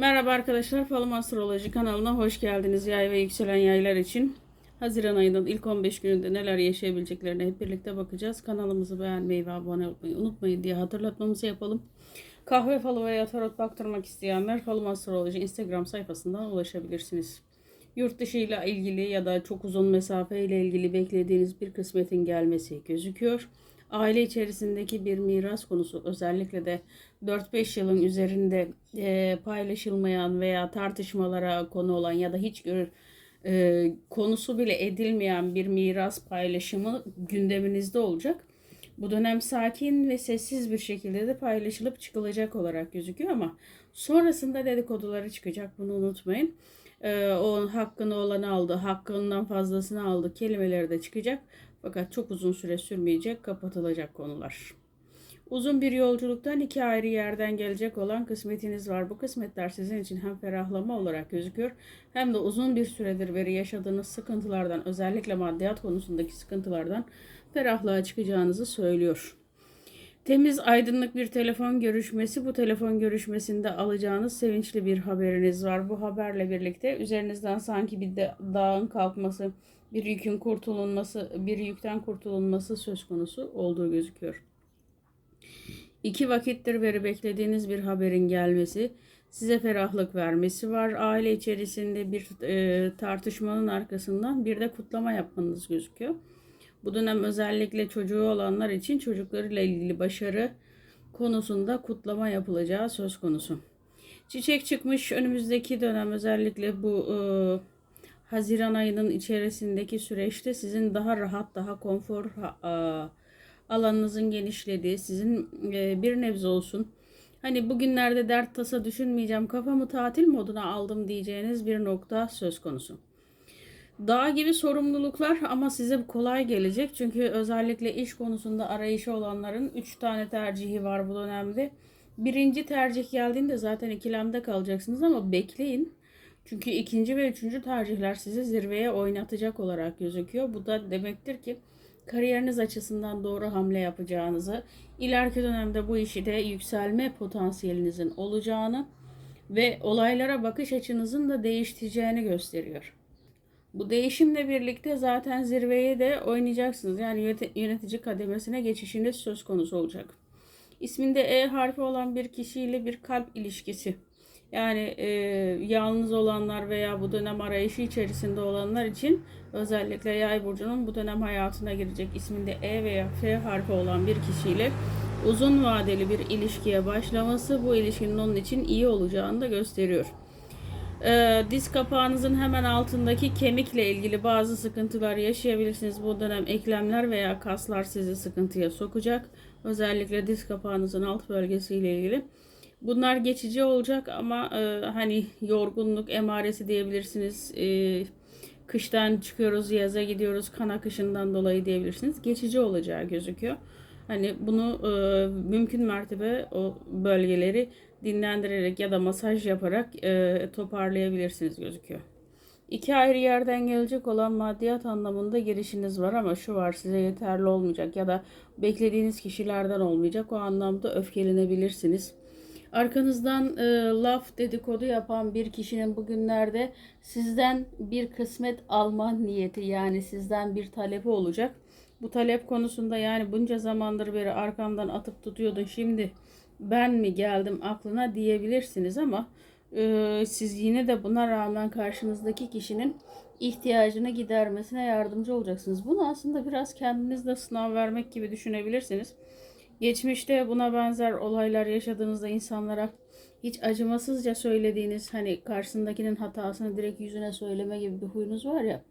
Merhaba arkadaşlar, Falım Astroloji kanalına hoş geldiniz. Yay ve yükselen yaylar için Haziran ayının ilk 15 gününde neler yaşayabileceklerine hep birlikte bakacağız. Kanalımızı beğenmeyi ve abone olmayı unutmayın diye hatırlatmamızı yapalım. Kahve falı veya tarot baktırmak isteyenler Falım Astroloji Instagram sayfasından ulaşabilirsiniz. Yurt dışı ile ilgili ya da çok uzun mesafe ile ilgili beklediğiniz bir kısmetin gelmesi gözüküyor. Aile içerisindeki bir miras konusu özellikle de 4-5 yılın üzerinde e, paylaşılmayan veya tartışmalara konu olan ya da hiç gör, e, konusu bile edilmeyen bir miras paylaşımı gündeminizde olacak. Bu dönem sakin ve sessiz bir şekilde de paylaşılıp çıkılacak olarak gözüküyor ama sonrasında dedikoduları çıkacak bunu unutmayın. Ee, o hakkını olanı aldı, hakkından fazlasını aldı kelimeleri de çıkacak. Fakat çok uzun süre sürmeyecek, kapatılacak konular. Uzun bir yolculuktan iki ayrı yerden gelecek olan kısmetiniz var. Bu kısmetler sizin için hem ferahlama olarak gözüküyor hem de uzun bir süredir beri yaşadığınız sıkıntılardan özellikle maddiyat konusundaki sıkıntılardan ferahlığa çıkacağınızı söylüyor. Temiz aydınlık bir telefon görüşmesi. Bu telefon görüşmesinde alacağınız sevinçli bir haberiniz var. Bu haberle birlikte üzerinizden sanki bir de dağın kalkması, bir yükün kurtulunması, bir yükten kurtulunması söz konusu olduğu gözüküyor. İki vakittir beri beklediğiniz bir haberin gelmesi, size ferahlık vermesi var. Aile içerisinde bir e, tartışmanın arkasından bir de kutlama yapmanız gözüküyor. Bu dönem özellikle çocuğu olanlar için çocuklarıyla ilgili başarı konusunda kutlama yapılacağı söz konusu. Çiçek çıkmış önümüzdeki dönem özellikle bu e, Haziran ayının içerisindeki süreçte sizin daha rahat, daha konfor e, alanınızın genişlediği, sizin e, bir nebze olsun hani bugünlerde dert tasa düşünmeyeceğim, kafamı tatil moduna aldım diyeceğiniz bir nokta söz konusu. Dağ gibi sorumluluklar ama size kolay gelecek. Çünkü özellikle iş konusunda arayışı olanların 3 tane tercihi var bu dönemde. Birinci tercih geldiğinde zaten ikilemde kalacaksınız ama bekleyin. Çünkü ikinci ve üçüncü tercihler sizi zirveye oynatacak olarak gözüküyor. Bu da demektir ki kariyeriniz açısından doğru hamle yapacağınızı, ileriki dönemde bu işi de yükselme potansiyelinizin olacağını ve olaylara bakış açınızın da değişeceğini gösteriyor. Bu değişimle birlikte zaten zirveye de oynayacaksınız. Yani yönetici kademesine geçişiniz söz konusu olacak. İsminde E harfi olan bir kişiyle bir kalp ilişkisi. Yani e, yalnız olanlar veya bu dönem arayışı içerisinde olanlar için özellikle yay burcunun bu dönem hayatına girecek isminde E veya F harfi olan bir kişiyle uzun vadeli bir ilişkiye başlaması bu ilişkinin onun için iyi olacağını da gösteriyor. Ee, diz kapağınızın hemen altındaki kemikle ilgili bazı sıkıntılar yaşayabilirsiniz. Bu dönem eklemler veya kaslar sizi sıkıntıya sokacak. Özellikle diz kapağınızın alt bölgesiyle ilgili. Bunlar geçici olacak ama e, hani yorgunluk emaresi diyebilirsiniz. E, kıştan çıkıyoruz, yaza gidiyoruz, kan akışından dolayı diyebilirsiniz. Geçici olacağı gözüküyor. Hani bunu e, mümkün mertebe o bölgeleri dinlendirerek ya da masaj yaparak e, toparlayabilirsiniz gözüküyor. İki ayrı yerden gelecek olan maddiyat anlamında girişiniz var ama şu var size yeterli olmayacak ya da beklediğiniz kişilerden olmayacak. O anlamda öfkelenebilirsiniz. Arkanızdan e, laf dedikodu yapan bir kişinin bugünlerde sizden bir kısmet alma niyeti yani sizden bir talebi olacak. Bu talep konusunda yani bunca zamandır beri arkamdan atıp tutuyordun şimdi ben mi geldim aklına diyebilirsiniz ama e, siz yine de buna rağmen karşınızdaki kişinin ihtiyacını gidermesine yardımcı olacaksınız. Bunu aslında biraz kendinizde sınav vermek gibi düşünebilirsiniz. Geçmişte buna benzer olaylar yaşadığınızda insanlara hiç acımasızca söylediğiniz hani karşısındakinin hatasını direkt yüzüne söyleme gibi bir huyunuz var ya.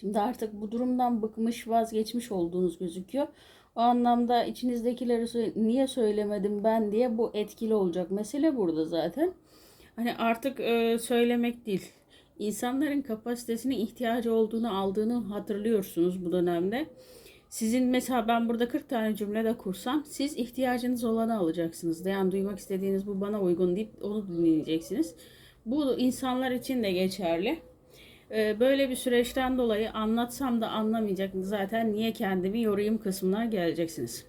Şimdi artık bu durumdan bıkmış, vazgeçmiş olduğunuz gözüküyor. O anlamda içinizdekileri niye söylemedim ben diye bu etkili olacak. Mesele burada zaten. Hani artık e, söylemek değil. İnsanların kapasitesine ihtiyacı olduğunu aldığını hatırlıyorsunuz bu dönemde. Sizin mesela ben burada 40 tane cümle de kursam siz ihtiyacınız olanı alacaksınız. Yani duymak istediğiniz bu bana uygun deyip onu dinleyeceksiniz. Bu insanlar için de geçerli. Ee, böyle bir süreçten dolayı anlatsam da anlamayacak zaten niye kendimi yorayım kısmına geleceksiniz.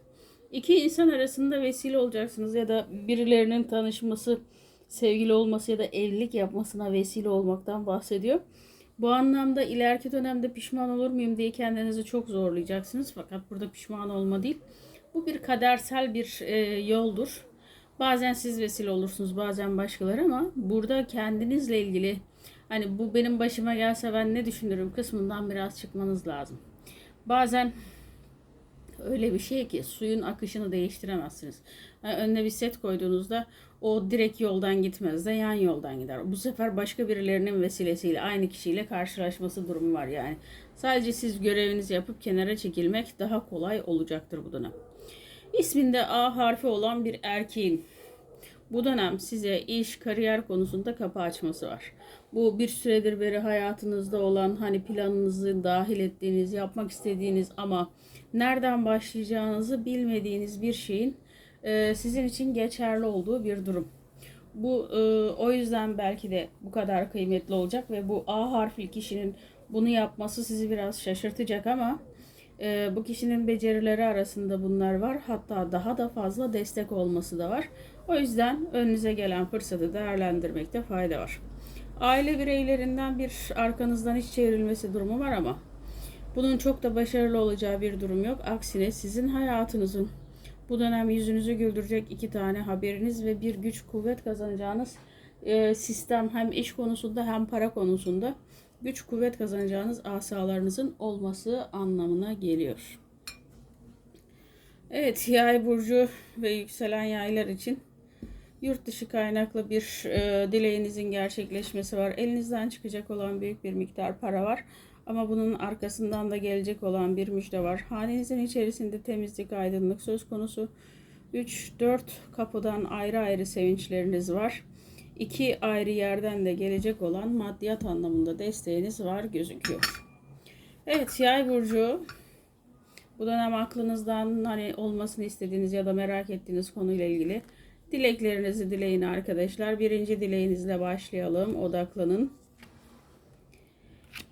İki insan arasında vesile olacaksınız ya da birilerinin tanışması sevgili olması ya da evlilik yapmasına vesile olmaktan bahsediyor. Bu anlamda ileriki dönemde pişman olur muyum diye kendinizi çok zorlayacaksınız. Fakat burada pişman olma değil. Bu bir kadersel bir e, yoldur. Bazen siz vesile olursunuz, bazen başkaları ama burada kendinizle ilgili hani bu benim başıma gelse ben ne düşünürüm kısmından biraz çıkmanız lazım. Bazen öyle bir şey ki suyun akışını değiştiremezsiniz. Yani önüne bir set koyduğunuzda o direkt yoldan gitmez de yan yoldan gider. Bu sefer başka birilerinin vesilesiyle aynı kişiyle karşılaşması durumu var yani. Sadece siz görevinizi yapıp kenara çekilmek daha kolay olacaktır bu dönem. İsminde A harfi olan bir erkeğin bu dönem size iş, kariyer konusunda kapı açması var. Bu bir süredir beri hayatınızda olan hani planınızı dahil ettiğiniz, yapmak istediğiniz ama nereden başlayacağınızı bilmediğiniz bir şeyin e, sizin için geçerli olduğu bir durum. Bu e, o yüzden belki de bu kadar kıymetli olacak ve bu A harfli kişinin bunu yapması sizi biraz şaşırtacak ama e, bu kişinin becerileri arasında bunlar var. Hatta daha da fazla destek olması da var. O yüzden önünüze gelen fırsatı değerlendirmekte fayda var. Aile bireylerinden bir arkanızdan hiç çevrilmesi durumu var ama bunun çok da başarılı olacağı bir durum yok. Aksine sizin hayatınızın bu dönem yüzünüzü güldürecek iki tane haberiniz ve bir güç kuvvet kazanacağınız e, sistem hem iş konusunda hem para konusunda güç kuvvet kazanacağınız asalarınızın olması anlamına geliyor. Evet, yay burcu ve yükselen yaylar için yurt dışı kaynaklı bir e, dileğinizin gerçekleşmesi var. Elinizden çıkacak olan büyük bir miktar para var. Ama bunun arkasından da gelecek olan bir müjde var. Hanenizin içerisinde temizlik, aydınlık söz konusu. 3-4 kapıdan ayrı ayrı sevinçleriniz var. İki ayrı yerden de gelecek olan maddiyat anlamında desteğiniz var gözüküyor. Evet yay burcu bu dönem aklınızdan hani olmasını istediğiniz ya da merak ettiğiniz konuyla ilgili dileklerinizi dileyin arkadaşlar. Birinci dileğinizle başlayalım. Odaklanın.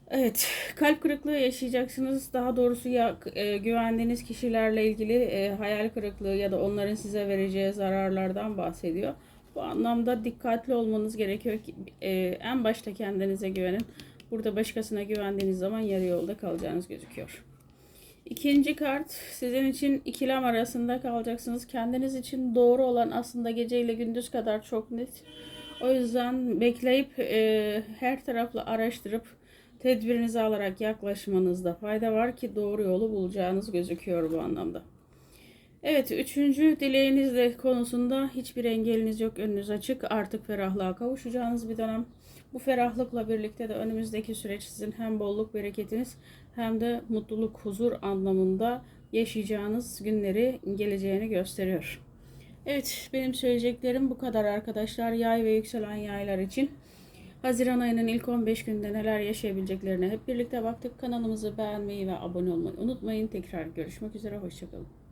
Evet, kalp kırıklığı yaşayacaksınız. Daha doğrusu ya e, güvendiğiniz kişilerle ilgili e, hayal kırıklığı ya da onların size vereceği zararlardan bahsediyor. Bu anlamda dikkatli olmanız gerekiyor ki e, en başta kendinize güvenin. Burada başkasına güvendiğiniz zaman yarı yolda kalacağınız gözüküyor. İkinci kart sizin için ikilem arasında kalacaksınız. Kendiniz için doğru olan aslında gece ile gündüz kadar çok net. O yüzden bekleyip e, her taraflı araştırıp tedbirinizi alarak yaklaşmanızda fayda var ki doğru yolu bulacağınız gözüküyor bu anlamda. Evet, üçüncü dileğiniz de konusunda hiçbir engeliniz yok, önünüz açık. Artık ferahlığa kavuşacağınız bir dönem. Bu ferahlıkla birlikte de önümüzdeki süreç sizin hem bolluk bereketiniz hem de mutluluk, huzur anlamında yaşayacağınız günleri geleceğini gösteriyor. Evet, benim söyleyeceklerim bu kadar arkadaşlar. Yay ve yükselen yaylar için. Haziran ayının ilk 15 günde neler yaşayabileceklerine hep birlikte baktık. Kanalımızı beğenmeyi ve abone olmayı unutmayın. Tekrar görüşmek üzere, hoşçakalın.